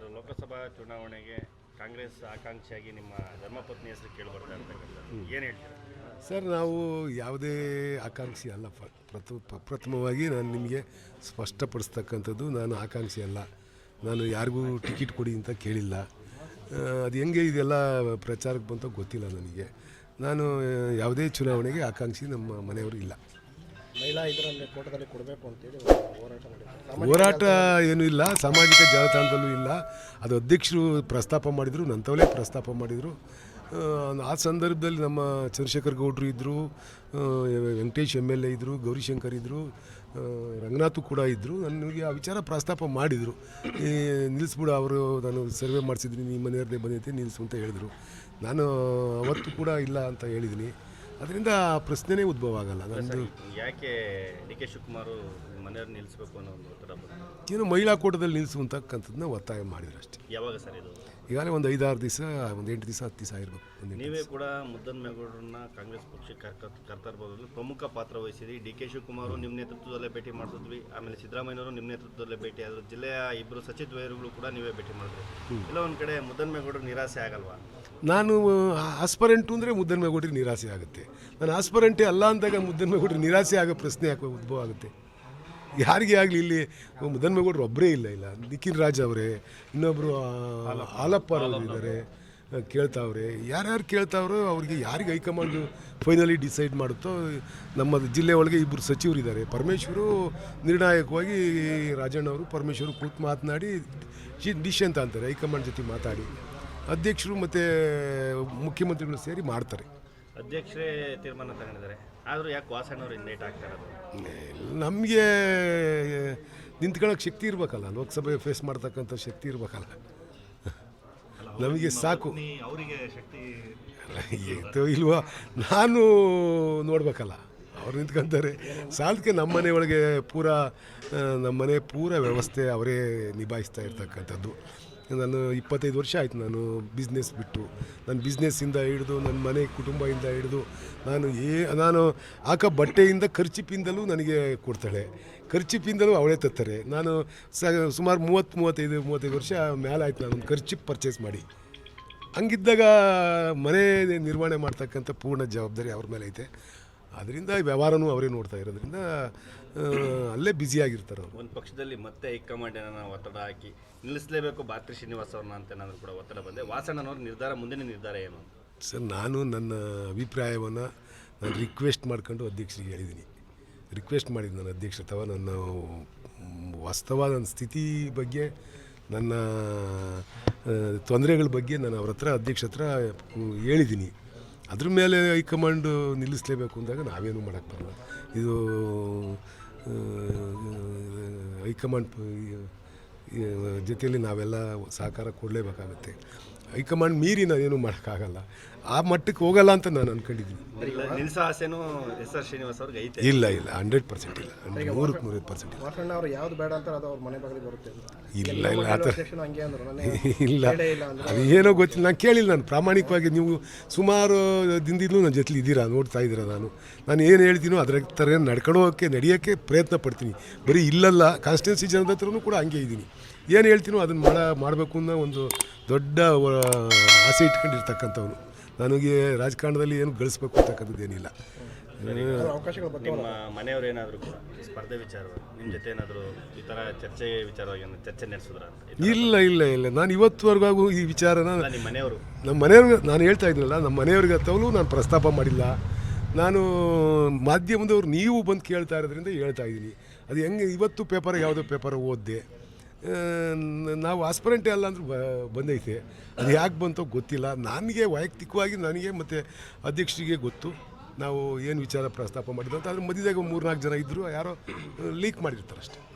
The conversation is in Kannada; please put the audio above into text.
ಸರ್ ಲೋಕಸಭಾ ಚುನಾವಣೆಗೆ ಕಾಂಗ್ರೆಸ್ ಆಕಾಂಕ್ಷಿಯಾಗಿ ನಿಮ್ಮ ಧರ್ಮಪತ್ನಿ ಹೆಸರು ಕೇಳಿ ಬರ್ತಾ ಇರ್ತಕ್ಕಂಥದ್ದು ಏನು ಹೇಳ್ತೀರಾ? ಸರ್ ನಾವು ಯಾವುದೇ ಆಕಾಂಕ್ಷಿ ಅಲ್ಲ. ಪ್ರಥಮವಾಗಿ ನಾನು ನಿಮಗೆ ಸ್ಪಷ್ಟಪಡಿಸ್ತಕ್ಕಂಥದ್ದು ನಾನು ಆಕಾಂಕ್ಷಿ ಅಲ್ಲ. ನಾನು ಯಾರಿಗೂ ಟಿಕೆಟ್ ಕೊಡಿ ಅಂತ ಕೇಳಿಲ್ಲ. ಅದು ಹೆಂಗೆ ಇದೆಲ್ಲ ಪ್ರಚಾರಕ್ಕೆ ಬಂತ ಗೊತ್ತಿಲ್ಲ ನನಗೆ. ನಾನು ಯಾವುದೇ ಚುನಾವಣೆಗೆ ಆಕಾಂಕ್ಷಿ ನಮ್ಮ ಮನೆಯವರು ಇಲ್ಲ. ಮಹಿಳಾ ಇದರಲ್ಲಿ ಕೋಟದಲ್ಲಿ ಕೊಡಬೇಕು ಅಂತೇಳಿ ಹೋರಾಟ ಮಾಡಿದ್ದಾರೆ. ಹೋರಾಟ ಏನೂ ಇಲ್ಲ ಸಾಮಾಜಿಕ ಜಾಲತಾಣದಲ್ಲೂ ಇಲ್ಲ. ಅದು ಅಧ್ಯಕ್ಷರು ಪ್ರಸ್ತಾಪ ಮಾಡಿದರು ನಂತವಲೇ ಪ್ರಸ್ತಾಪ ಮಾಡಿದರು. ಆ ಸಂದರ್ಭದಲ್ಲಿ ನಮ್ಮ ಚಂದ್ರಶೇಖರ್ ಗೌಡ್ರು ಇದ್ದರು ವೆಂಕಟೇಶ್ ಎಂ ಎಲ್ ಎ ಇದ್ದರು ಗೌರಿಶಂಕರ್ ಇದ್ದರು ರಂಗನಾಥು ಕೂಡ ಇದ್ದರು ನನಗೆ ಆ ವಿಚಾರ ಪ್ರಸ್ತಾಪ ಮಾಡಿದರು. ಈ ನಿಲ್ಲಿಸ್ಬಿಡು ಅವರು ನಾನು ಸರ್ವೆ ಮಾಡಿಸಿದ್ದೀನಿ ನಿಮ್ಮ ಮನೆಯವ್ರದ್ದೇ ಬಂದೈತೆ ನಿಲ್ಲಿಸು ಅಂತ ಹೇಳಿದರು. ನಾನು ಅವತ್ತು ಕೂಡ ಇಲ್ಲ ಅಂತ ಹೇಳಿದ್ದೀನಿ. ಅದರಿಂದ ಪ್ರಶ್ನೆನೇ ಉದ್ಭವ ಆಗಲ್ಲ. ನಂದು ಯಾಕೆ ಡಿ ಕೆ ಶಿವಕುಮಾರ್ ಮನೆಯವ್ರು ನಿಲ್ಲಿಸ್ಬೇಕು ಅನ್ನೋ ಒಂದು ಒತ್ತಡ ಬಂತು ಏನು ಮಹಿಳಾ ಕೂಟದಲ್ಲಿ ನಿಲ್ಲಿಸುವಂತಕ್ಕಂಥದ್ದನ್ನ ಒತ್ತಾಯ ಮಾಡಿದ್ರು ಅಷ್ಟೇ. ಯಾವಾಗ ಸರ್ ಇದು? ಈಗಾಗಲೇ ಒಂದು ಐದಾರು ದಿವಸ ಒಂದು ಎಂಟು ದಿವಸ ಹತ್ತು ದಿವಸ ಆಗಿರ್ಬೇಕು ಒಂದು ಎಂಟು ನೀವೇ ಕೂಡ ಮುದ್ದನ್ಮೇಗೌಡರನ್ನ ಕಾಂಗ್ರೆಸ್ ಪಕ್ಷಕ್ಕೆ ಕರ್ತಾ ಇರ್ಬೋದು ಪ್ರಮುಖ ಪಾತ್ರ ವಹಿಸಿದ್ರಿ. ಡಿ ಕೆ ಶಿವಕುಮಾರ್ ನಿಮ್ಮ ನೇತೃತ್ವದಲ್ಲೇ ಭೇಟಿ ಮಾಡಿಸಿದ್ವಿ ಆಮೇಲೆ ಸಿದ್ದರಾಮಯ್ಯನವರು ನಿಮ್ಮ ನೇತೃತ್ವದಲ್ಲೇ ಭೇಟಿ ಆದರು. ಜಿಲ್ಲೆಯ ಇಬ್ಬರು ಸಚಿವರುಗಳು ಕೂಡ ನೀವೇ ಭೇಟಿ ಮಾಡಿದ್ರಿ. ಇಲ್ಲ ಒಂದು ಕಡೆ ಮುದ್ದನ್ಮೇಗೌಡರು ನಿರಾಸೆ ಆಗಲ್ವಾ? ನಾನು ಆಸ್ಪರೆಂಟು ಅಂದರೆ ಮುದ್ದನ್ಮೇಗೌಡರಿಗೆ ನಿರಾಸೆ ಆಗುತ್ತೆ. ನಾನು ಆಸ್ಪರೆಂಟೇ ಅಲ್ಲ ಅಂದಾಗ ಮುದ್ದನ್ಮೇಗೌಡರಿಗೆ ನಿರಾಸೆ ಆಗೋ ಪ್ರಶ್ನೆ ಯಾಕೆ ಉದ್ಭವ ಆಗುತ್ತೆ. ಯಾರಿಗೆ ಆಗಲಿ ಇಲ್ಲಿ ಮುದ್ದನ್ಮೇಗೌಡರು ಒಬ್ಬರೇ ಇಲ್ಲ ಇಲ್ಲ. ನಿಖಿಲ್ ರಾಜ್ ಅವರೇ ಇನ್ನೊಬ್ಬರು ಹಾಲಪ್ಪ. ಅವರು ಇದ್ದಾರೆ ಕೇಳ್ತಾವ್ರೆ. ಯಾರ್ಯಾರು ಕೇಳ್ತಾವ್ರೋ ಅವ್ರಿಗೆ ಯಾರಿಗೆ ಹೈಕಮಾಂಡ್ ಫೈನಲಿ ಡಿಸೈಡ್ ಮಾಡುತ್ತೋ ನಮ್ಮ ಜಿಲ್ಲೆ ಒಳಗೆ ಇಬ್ಬರು ಸಚಿವರಿದ್ದಾರೆ. ಪರಮೇಶ್ವರು ನಿರ್ಣಾಯಕವಾಗಿ ರಾಜಣ್ಣವರು ಪರಮೇಶ್ವರು ಕೂತು ಮಾತನಾಡಿ ಡಿಶ್ ಅಂತ ಅಂತಾರೆ ಹೈಕಮಾಂಡ್ ಜೊತೆ ಮಾತಾಡಿ. ಅಧ್ಯಕ್ಷರು ಮತ್ತು ಮುಖ್ಯಮಂತ್ರಿಗಳು ಸೇರಿ ಮಾಡ್ತಾರೆ. ಅಧ್ಯಕ್ಷರೇ ತೀರ್ಮಾನ ತಗೊಂಡಿದ್ದಾರೆ. ಆದರೂ ಯಾಕೆ ವಾಸಣ್ಣವ್ರು ಲೇಟ್ ಆಗ್ತಾ ಇರೋದು? ನಮಗೆ ನಿಂತ್ಕೊಳ್ಳೋಕೆ ಶಕ್ತಿ ಇರಬೇಕಲ್ಲ ಲೋಕಸಭೆ ಫೇಸ್ ಮಾಡ್ತಕ್ಕಂಥ ಶಕ್ತಿ ಇರಬೇಕಲ್ಲ. ನಮಗೆ ಸಾಕು. ಅವರಿಗೆ ಶಕ್ತಿ ಇಲ್ವಾ ಇಲ್ವೋ? ನಾನು ನೋಡ್ಬೇಕಲ್ಲ. ಅವ್ರು ನಿಂತ್ಕೊಂತಾರೆ. ಸಾಲಕ್ಕೆ ನಮ್ಮ ಮನೆ ಒಳಗೆ ಪೂರ ನಮ್ಮ ಮನೆ ಪೂರ ವ್ಯವಸ್ಥೆ ಅವರೇ ನಿಭಾಯಿಸ್ತಾ ಇರ್ತಕ್ಕಂಥದ್ದು. ನಾನು ಇಪ್ಪತ್ತೈದು ವರ್ಷ ಆಯ್ತು ನಾನು ಬಿಸ್ನೆಸ್ ಬಿಟ್ಟು. ನನ್ನ ಬಿಸ್ನೆಸ್ಸಿಂದ ಹಿಡಿದು, ನನ್ನ ಮನೆ ಕುಟುಂಬದಿಂದ ಹಿಡಿದು ನಾನು ಏ, ನಾನು ಆಕ ಬಟ್ಟೆಯಿಂದ ಖರ್ಚಿಪಿಂದಲೂ ನನಗೆ ಕೊಡ್ತಾಳೆ. ಖರ್ಚಿಪಿಂದಲೂ ಅವಳೇ ತತ್ತಾರೆ ನಾನು ಸ, ಸುಮಾರು ಮೂವತ್ತು, ಮೂವತ್ತೈದು ಮೂವತ್ತೈದು ವರ್ಷ ಮೇಲೆ ಆಯ್ತು ನಾನು ಖರ್ಚಿಪ್ ಪರ್ಚೇಸ್ ಮಾಡಿ. ಹಂಗಿದ್ದಾಗ ಮನೆ ನಿರ್ವಹಣೆ ಮಾಡ್ತಕ್ಕಂಥ ಪೂರ್ಣ ಜವಾಬ್ದಾರಿ ಅವ್ರ ಮೇಲೆ ಐತೆ. ಅದರಿಂದ ವ್ಯವಹಾರನೂ ಅವರೇ ನೋಡ್ತಾ ಇರೋದ್ರಿಂದ ಅಲ್ಲೇ ಬ್ಯುಸಿಯಾಗಿರ್ತಾರೆ ಅವರು. ಒಂದು ಪಕ್ಷದಲ್ಲಿ ಮತ್ತೆ ಹೈಕಮಾಂಡ್ ಏನಾರ ಒತ್ತಡ ಹಾಕಿ ನಿಲ್ಲಿಸಲೇಬೇಕು ಬಾತ್ರಿ ಶ್ರೀನಿವಾಸ ಅವ್ರನ್ನ ಅಂತ ಏನಾದರೂ ಕೂಡ ಒತ್ತಡ ಬಂದೆ ವಾಸಣ್ಣನವ್ರ ನಿರ್ಧಾರ ಮುಂದಿನ ನಿರ್ಧಾರ ಏನು ಸರ್ ನಾನು ನನ್ನ ಅಭಿಪ್ರಾಯವನ್ನು ನಾನು ರಿಕ್ವೆಸ್ಟ್ ಮಾಡ್ಕೊಂಡು ಅಧ್ಯಕ್ಷರಿಗೆ ಹೇಳಿದ್ದೀನಿ ರಿಕ್ವೆಸ್ಟ್ ಮಾಡಿದ್ದು ನನ್ನ ಅಧ್ಯಕ್ಷ ಅಥವಾ ನನ್ನ ವಾಸ್ತವ ನನ್ನ ಸ್ಥಿತಿ ಬಗ್ಗೆ ನನ್ನ ತೊಂದರೆಗಳ ಬಗ್ಗೆ ನಾನು ಅವ್ರ ಹತ್ರ ಅಧ್ಯಕ್ಷ ಹತ್ರ ಹೇಳಿದ್ದೀನಿ ಅದ್ರ ಮೇಲೆ ಹೈಕಮಾಂಡ್ ನಿಲ್ಲಿಸಲೇಬೇಕು ಅಂದಾಗ ನಾವೇನು ಮಾಡೋಕ್ಕೆ ಬರಲ್ಲ. ಇದು ಹೈಕಮಾಂಡ್ ಜೊತೆಯಲ್ಲಿ ನಾವೆಲ್ಲ ಸಹಕಾರ ಕೊಡಲೇಬೇಕಾಗುತ್ತೆ. ಹೈಕಮಾಂಡ್ ಮೀರಿ ನಾನೇನು ಮಾಡೋಕ್ಕಾಗಲ್ಲ. ಆ ಮಟ್ಟಕ್ಕೆ ಹೋಗಲ್ಲ ಅಂತ ನಾನು ಅನ್ಕೊಂಡಿದ್ದೀನಿ. ನಿಲ್ಸೋ ಆಸೆನೂ ಎಸ್ ಶ್ರೀನಿವಾಸ್ ಅವ್ರಿಗೆ ಐತೆ. ಇಲ್ಲ ಇಲ್ಲ ಹಂಡ್ರೆಡ್ ಪರ್ಸೆಂಟ್ ಇಲ್ಲ. ನೂರಕ್ಕೆ ನೂರೈದು ಪರ್ಸೆಂಟ್ ಇಲ್ಲ. ವಾಸಣ್ಣ ಅವ್ರು ಯಾವ್ದು ಬೇಡ ಅಂತಾರೆ ಅದು ಅವ್ರ ಮನೆ ಬಾಗಿಲಿಗೆ ಬರುತ್ತೆ ಇಲ್ಲ ಇಲ್ಲ ಆ ಥರ ಅಂದ್ರು ಇಲ್ಲ. ಅದು ಏನೋ ಗೊತ್ತಿಲ್ಲ ನಾನು ಕೇಳಿಲ್ಲ ನಾನು. ಪ್ರಾಮಾಣಿಕವಾಗಿ ನೀವು ಸುಮಾರು ದಿನದಿಂದಲೂ ನನ್ನ ಜೊತೆ ಇದ್ದೀರಾ ನೋಡ್ತಾ ಇದ್ದೀರಾ ನಾನು. ನಾನು ಏನು ಹೇಳ್ತೀನೋ ಅದರ ಥರ ನಡ್ಕೊಳೋಕೆ ನಡೆಯಕ್ಕೆ ನಡೆಯೋಕ್ಕೆ ಪ್ರಯತ್ನ ಪಡ್ತೀನಿ. ಬರೀ ಇಲ್ಲಲ್ಲ ಕಾನ್ಸ್ಟಿಟ್ಯೂನ್ಸಿ ಜನದ ಹತ್ರನೂ ಕೂಡ ಹಂಗೆ ಇದ್ದೀನಿ. ಏನು ಹೇಳ್ತೀನೋ ಅದನ್ನು ಮಾಡ ಮಾಡಬೇಕು ಅನ್ನೋ ಒಂದು ದೊಡ್ಡ ವ- ಆಸೆ ಇಟ್ಕೊಂಡಿರ್ತಕ್ಕಂಥವ್ರು. ನನಗೆ ರಾಜಕಾರಣದಲ್ಲಿ ಏನು ಗಳಿಸ್ಬೇಕು ಅಂತಕ್ಕಂಥದ್ದು ಏನಿಲ್ಲ. ನಿಮ್ಮ ಮನೆಯವ್ರು ಏನಾದರೂ ಕೂಡ ಸ್ಪರ್ಧೆ ವಿಚಾರವಾಗಿ ನಿಮ್ಮ ಜೊತೆ ಏನಾದರೂ ಈ ಥರ ಚರ್ಚೆ ವಿಚಾರವಾಗಿ ಚರ್ಚೆ ನಡೆಸಿದ್ರ? ಅಂತ ಇಲ್ಲ ಇಲ್ಲ ಇಲ್ಲ. ನಾನು ಇವತ್ತುವರೆಗೂ ಈ ವಿಚಾರನ ನಿಮ್ಮ ಮನೆಯವರು. ನಮ್ಮ ಮನೆಯವ್ರಿಗೆ ನಾನು ಹೇಳ್ತಾ ಇದ್ದೀನಲ್ಲ ನಮ್ಮ ಮನೆಯವ್ರಿಗೆ ಹತ್ತವಲು ನಾನು ಪ್ರಸ್ತಾಪ ಮಾಡಿಲ್ಲ. ನಾನು ಮಾಧ್ಯಮದವ್ರು ನೀವು ಬಂದು ಕೇಳ್ತಾ ಇರೋದ್ರಿಂದ ಹೇಳ್ತಾ ಇದ್ದೀನಿ. ಅದು ಹೆಂಗೆ ಇವತ್ತು ಪೇಪರ್ ಯಾವುದೋ ಪೇಪರ್ ಓದಿದೆ. ನಾವು ಆಸ್ಪರೆಂಟೇ ಅಲ್ಲ ಅಂದ್ರೆ ಬಂದೈತೆ. ಅದು ಯಾಕೆ ಬಂತೋ ಗೊತ್ತಿಲ್ಲ. ನನಗೆ ವೈಯಕ್ತಿಕವಾಗಿ ನನಗೆ ಮತ್ತು ಅಧ್ಯಕ್ಷರಿಗೆ ಗೊತ್ತು. ನಾವು ಏನು ವಿಚಾರ ಪ್ರಸ್ತಾಪ ಮಾಡಿದ್ದು ಅಂತ. ಅದ್ರ ಮಧ್ಯದಾಗ ಮೂರು ನಾಲ್ಕು ಜನ ಇದ್ದರು ಯಾರೋ ಲೀಕ್ ಮಾಡಿರ್ತಾರೆ ಅಷ್ಟೇ